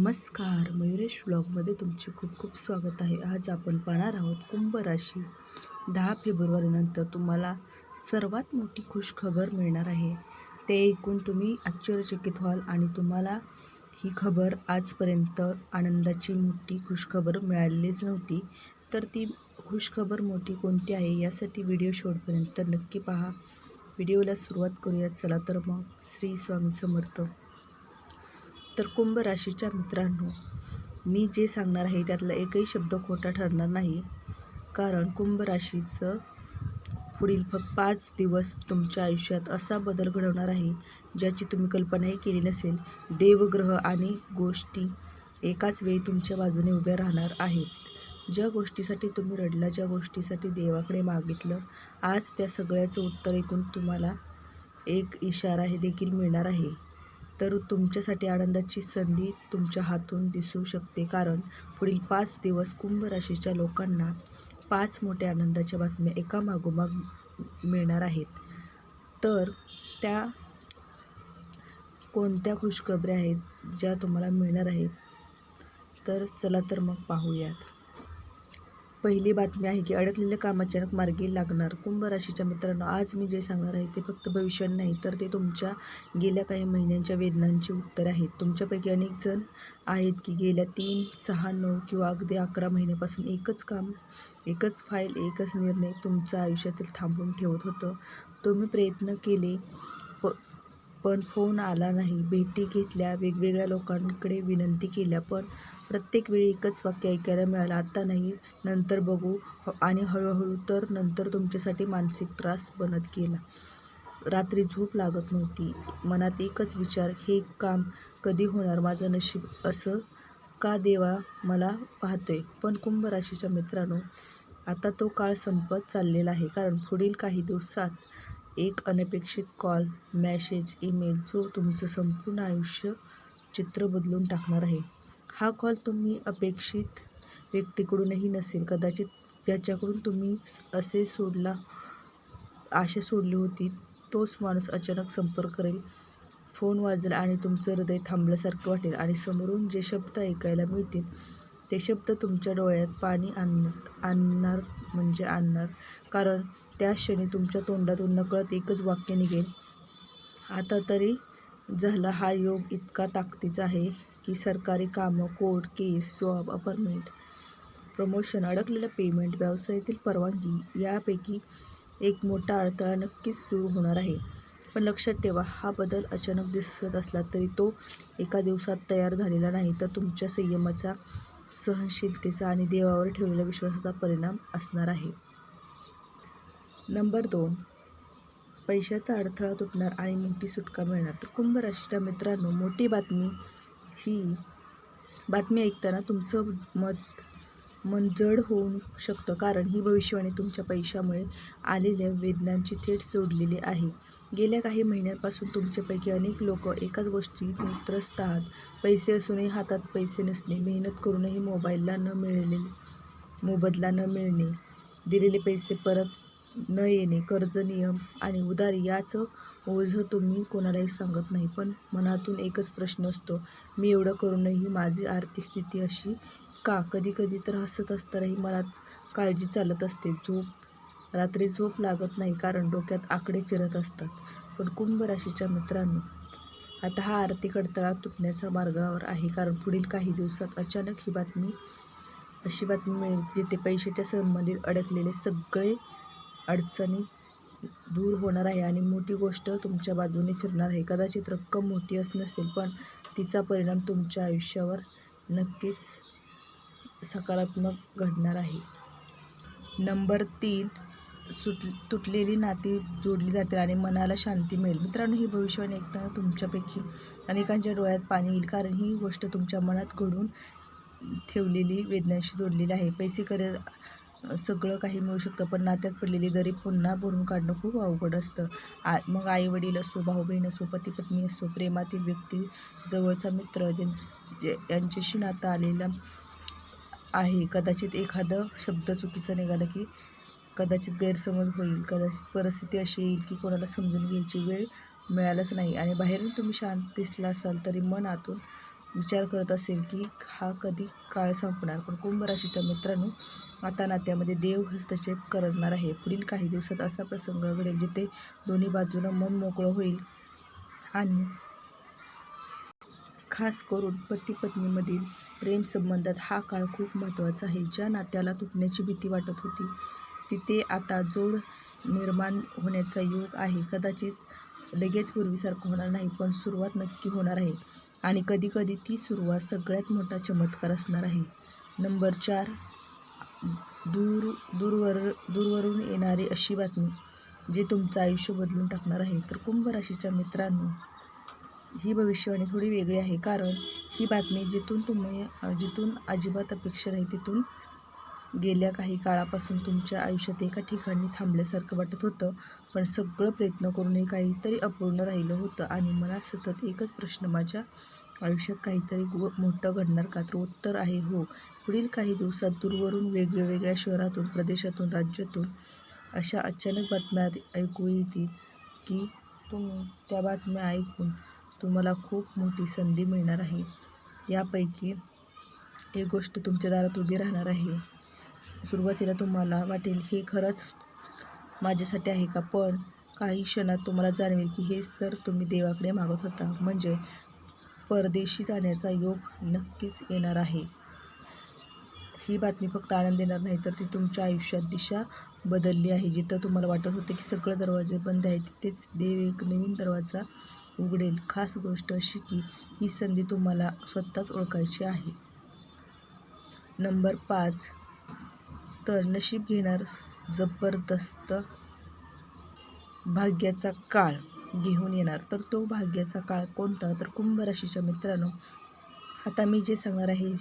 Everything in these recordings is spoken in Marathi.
नमस्कार. मयुरेश ब्लॉगमध्ये तुमचे खूप खूप स्वागत आहे. आज आपण पाहणार आहोत कुंभ राशी. दहा फेब्रुवारीनंतर तुम्हाला सर्वात मोठी खुशखबर मिळणार आहे. ते ऐकून तुम्ही आश्चर्यचकित व्हाल आणि तुम्हाला ही खबर आजपर्यंत आनंदाची मोठी खुशखबर मिळालेलीच नव्हती. तर ती खुशखबर मोठी कोणती आहे यासाठी व्हिडिओ शेवटपर्यंत नक्की पहा. व्हिडिओला सुरुवात करूया. चला तर मग श्री स्वामी समर्थ. तर कुंभ राशीच्या मित्रांनो मी जे सांगणार आहे त्यातला एकही शब्द खोटा ठरणार नाही. कारण कुंभ राशीचं पुढील फक्त पाच दिवस तुमच्या आयुष्यात असा बदल घडवणार आहे ज्याची तुम्ही कल्पनाही केली नसेल. देवग्रह आणि गोष्टी एकाच वेळी तुमच्या बाजूने उभ्या राहणार आहेत. ज्या गोष्टीसाठी तुम्ही रडला ज्या गोष्टीसाठी देवाकडे मागितलं आज त्या सगळ्याचं उत्तर ऐकून तुम्हाला एक इशारा हे देखील मिळणार आहे. तर तुमच्यासाठी आनंदाची संधी तुमच्या हातून दिसू शकते. कारण पुढील पाच दिवस कुंभ राशीच्या लोकांना पाच मोठ्या आनंदाच्या बातम्या एका मागोमाग मिळणार आहेत. तर त्या कोणत्या खुशखबऱ्या आहेत ज्या तुम्हाला मिळणार आहेत? तर चला तर मग पाहूयात. पहिली बातमी आहे की अडकलेले काम अचानक मार्गी लागणार कुंभ राशीच्या मित्रांनो आज मी जे सांगणार आहे ते फक्त भविष्यात नाही तर ते तुमच्या गेल्या काही महिन्यांच्या वेदनांची उत्तर आहेत तुमच्यापैकी अनेक जण आहेत की गेल्या तीन सहा नऊ किंवा अगदी अकरा महिन्यापासून एकच काम एकच फाईल एकच निर्णय तुमच्या आयुष्यातील थांबून ठेवत होतं. तुम्ही प्रयत्न केले प पण फोन आला नाही. भेटी घेतल्या वेगवेगळ्या लोकांकडे विनंती केल्या पण प्रत्येक वेळी एकच वाक्य ऐकायला मिळालं. आत्ता नाही नंतर बघू आणि हळूहळू तर नंतर तुमच्यासाठी मानसिक त्रास बनत गेला. रात्री झोप लागत नव्हती. मनात एकच विचार हे काम कधी होणार माझं नशीब? असं का देवा मला पाहतोय पण कुंभ राशीच्या मित्रांनो आता तो काळ संपत चाललेला आहे. कारण पुढील काही दिवसात एक अनपेक्षित कॉल मॅसेज ईमेल जो तुमचं संपूर्ण आयुष्य चित्र बदलून टाकणार आहे. हा कॉल तुम्ही अपेक्षित व्यक्तीकडूनही नसेल. कदाचित ज्याच्याकडून तुम्ही असे सोडला आशा सोडली होती तोच माणूस अचानक संपर्क करेल फोन वाजेल आणि तुमचं हृदय थांबल्यासारखं वाटेल आणि समोरून जे शब्द ऐकायला मिळतील ते शब्द तुमच्या डोळ्यात पाणी आणणार आणणार म्हणजे आणणार. कारण त्या क्षणी तुमच्या तोंडातून नकळत एकच वाक्य निघेल. आता तरी झाला हा योग इतका ताकदीचा आहे. की सरकारी कामं court case job apartment promotion अडकलेलं पेमेंट व्यवसायातील परवानगी यापैकी एक मोठा अडथळा नक्कीच दूर होणार आहे. पण लक्षात ठेवा हा बदल अचानक दिसत असला तरी तो एका दिवसात तयार झालेला नाही तर तुमच्या संयमाचा सहनशीलतेचा आणि देवावर ठेवलेल्या विश्वासाचा परिणाम असणार आहे. नंबर दोन. पैशाचा अडथळा तुटणार आणि मोठी सुटका मिळणार. तर कुंभ राशीच्या मित्रांनो मोठी बातमी ही बातमी ऐकताना तुमचं मत मन जड होऊ शकतं कारण ही भविष्यवाणी तुमच्या पैशामुळे आलेल्या वेदनांची थेट सोडलेली आहे. गेल्या काही महिन्यांपासून तुमच्यापैकी अनेक लोक एकाच गोष्टीने त्रस्त आहात. पैसे असूनही हातात पैसे नसणे मेहनत करूनही मोबाईलला न मिळालेले मोबदला न मिळणे दिलेले पैसे परत न येणे कर्ज नियम आणि उधारी याचं ओझं तुम्ही कोणालाही सांगत नाही पण मनातून एकच प्रश्न असतो मी एवढं करूनही माझी आर्थिक स्थिती अशी का? कधी कधी तर हसत असतानाही मनात काळजी चालत असते झोप रात्री झोप लागत नाही कारण डोक्यात आकडे फिरत असतात. पण कुंभ राशीच्या मित्रांनो आता हा आर्थिक अडथळा तुटण्याच्या मार्गावर आहे कारण पुढील काही दिवसात अचानक ही बातमी अशी बातमी मिळेल जिथे पैशाच्या संबंधित अडकलेले सगळे अडचणी दूर होणार आहे आणि मोठी गोष्ट तुमच्या बाजूने फिरणार आहे. कदाचित रक्कम मोठी अस नसेल पण तिचा परिणाम तुमच्या आयुष्यावर नक्कीच सकारात्मक घडणार आहे. नंबर तीन सुट तुटलेली नाती जोडली जातील आणि मनाला शांती मिळेल. मित्रांनो ही भविष्यवाणी ऐकताना तुमच्यापैकी अनेकांच्या डोळ्यात पाणी येईल कारण ही गोष्ट तुमच्या मनात घडून ठेवलेली वेदनांशी जोडलेली आहे. पैसे करिअर सगळं काही मिळू शकतं पण नात्यात पडलेली दरी पुन्हा भरून काढणं खूप अवघड असतं. आ मग आईवडील असो भाऊ बहीण असो पती पत्नी असो प्रेमातील व्यक्ती जवळचा मित्र ज्यां यांच्याशी नातं आलेलं आहे. कदाचित एखादं शब्द चुकीचा निघाला की कदाचित गैरसमज होईल कदाचित परिस्थिती अशी येईल की कोणाला समजून घ्यायची वेळ मिळालाच नाही. आणि बाहेरून तुम्ही शांत दिसला असाल तरी मन आतून विचार करत असेल की हा कधी काळ संपणार? पण कुंभ राशीच्या मित्रांनो आता नात्यामध्ये देव हस्तक्षेप करणार आहे. पुढील काही दिवसात असा प्रसंग घडेल जिथे दोन्ही बाजूनं मन मोकळं होईल आणि खास करून पती पत्नीमधील प्रेम संबंधात हा काळ खूप महत्त्वाचा आहे. ज्या नात्याला तुटण्याची भीती वाटत होती तिथे आता जोड निर्माण होण्याचा योग आहे. कदाचित लगेच पूर्वीसारखं होणार नाही पण सुरुवात नक्की होणार आहे आणि कधीकधी ती सुरुवात सगळ्यात मोठा चमत्कार असणार आहे. नंबर चार दूर दूरवर दूरवरून येणारी अशी बातमी जे तुमचं आयुष्य बदलून टाकणार आहे. तर कुंभ राशीच्या मित्रांनो ही भविष्यवाणी थोडी वेगळी आहे. कारण ही बातमी जिथून तुम्ही जिथून अजिबात अपेक्षा नाही तिथून गेल्या काही काळापासून तुमच्या आयुष्यात एका ठिकाणी थांबल्यासारखं वाटत होतं. पण सगळं प्रयत्न करूनही काहीतरी अपूर्ण राहिलं होतं. आणि मला सतत एकच प्रश्न माझ्या आयुष्यात काहीतरी मोठं घडणार का तर उत्तर आहे हो. पुढील काही दिवसात दूरवरून वेगवेगळ्या शहरातून प्रदेशातून राज्यातून अशा अचानक बातम्या ऐकू येतील की तुम्ही त्या बातम्या ऐकून तुम्हाला खूप मोठी संधी मिळणार आहे. यापैकी एक गोष्ट तुमच्या दारात उभी राहणार आहे. सुरुवातीला तुम्हाला वाटेल हे खरंच माझ्यासाठी आहे का? पण काही क्षणात तुम्हाला जाणवेल की हेच तर तुम्ही देवाकडे मागत होता. म्हणजे परदेशी जाण्याचा योग नक्कीच येणार आहे. ही बातमी फक्त आनंद देणार नाही तर ती तुमच्या आयुष्यात दिशा बदलली आहे. जिथं तुम्हाला वाटत होते की सगळे दरवाजे बंद आहेत तिथेच देव एक नवीन दरवाजा उघडेल. खास गोष्ट अशी की ही संधी तुम्हाला स्वतःच ओळखायची आहे. नंबर पाच. तर नशीब घेणार जबरदस्त भाग्याचा काळ. घेऊन येणार. तर तो भाग्याचा काळ कोणता? तर कुंभ राशीच्या मित्रांनो आता मी जे सांगणार आहे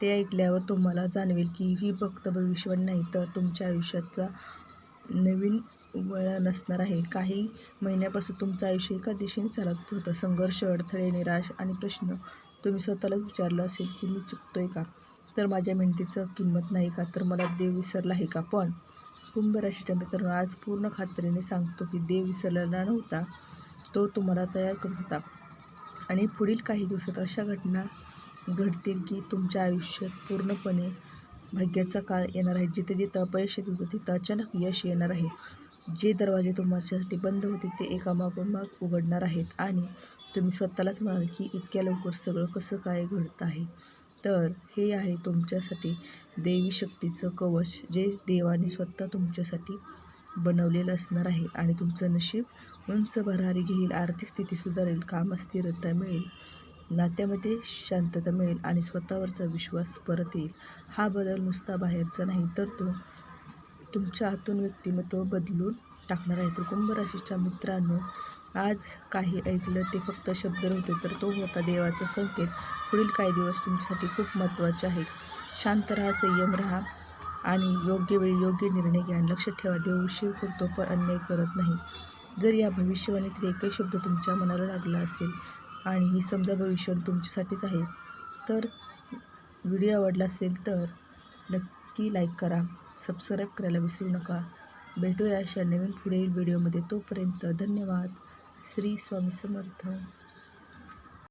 ते ऐकल्यावर तुम्हाला जाणवेल की ही फक्त भविष्यवाणी नाही तर तुमच्या आयुष्याचा नवीन वळण नसणार आहे. काही महिन्यापासून तुमचं आयुष्य एका दिशेने चालत होतं. संघर्ष अडथळे निराश आणि प्रश्न तुम्ही स्वतःलाच विचारलं असेल की मी चुकतोय का? तर माझ्या मेहनतीचं किंमत नाही का? तर मला देव विसरला आहे का? पण कुंभ राशीच्या मित्रांनो आज पूर्ण खात्रीने सांगतो की देव विसरलेला नव्हता तो तुम्हाला तयार करत होता. आणि पुढील काही दिवसात अशा घटना घडतील की तुमच्या आयुष्यात पूर्णपणे भाग्याचा काळ येणार आहे. जिथे जिथं अपयश येत होतं तिथं अचानक यश येणार आहे. जे दरवाजे तुमच्यासाठी बंद होते ते एकामागोमाग उघडणार आहेत. आणि तुम्ही स्वतःलाच म्हणाल की इतक्या लवकर सगळं कसं काय घडतं आहे? तर हे आहे तुमच्यासाठी देवी शक्तीचं कवच जे देवाने स्वतः तुमच्यासाठी बनवलेलं असणार आहे. आणि तुमचं नशीब उंच भरारी घेईल आर्थिक स्थिती सुधारेल कामात स्थिरता मिळेल नात्यामध्ये शांतता मिळेल आणि स्वतःवरचा विश्वास परत येईल. हा बदल नुसता बाहेरचा नाही तर तो तुमच्या आतून व्यक्तिमत्व बदलून टाकणार आहे. तर कुंभ राशीच्या मित्रांनो आज काही ऐकलं ते फक्त शब्द नव्हते तर तो होता देवाचा संकेत. पुढील काही दिवस तुमच्यासाठी खूप महत्त्वाचे आहेत शांत राहा संयम राहा आणि योग्य वेळी योग्य निर्णय घ्या आणि लक्षात ठेवा देव उशीर करतो पण अन्याय करत नाही. जर या भविष्यवाणीतील एकही शब्द तुमच्या मनाला लागला असेल आणि ही समजा भविष्यवाणी तुमच्यासाठीच आहे तर व्हिडिओ आवडला असेल तर नक्की लाईक करा सबस्क्राईब करायला विसरू नका. भेटूया अशा नवीन पुढील व्हिडिओमध्ये. तोपर्यंत धन्यवाद. श्री स्वामी समर्थ.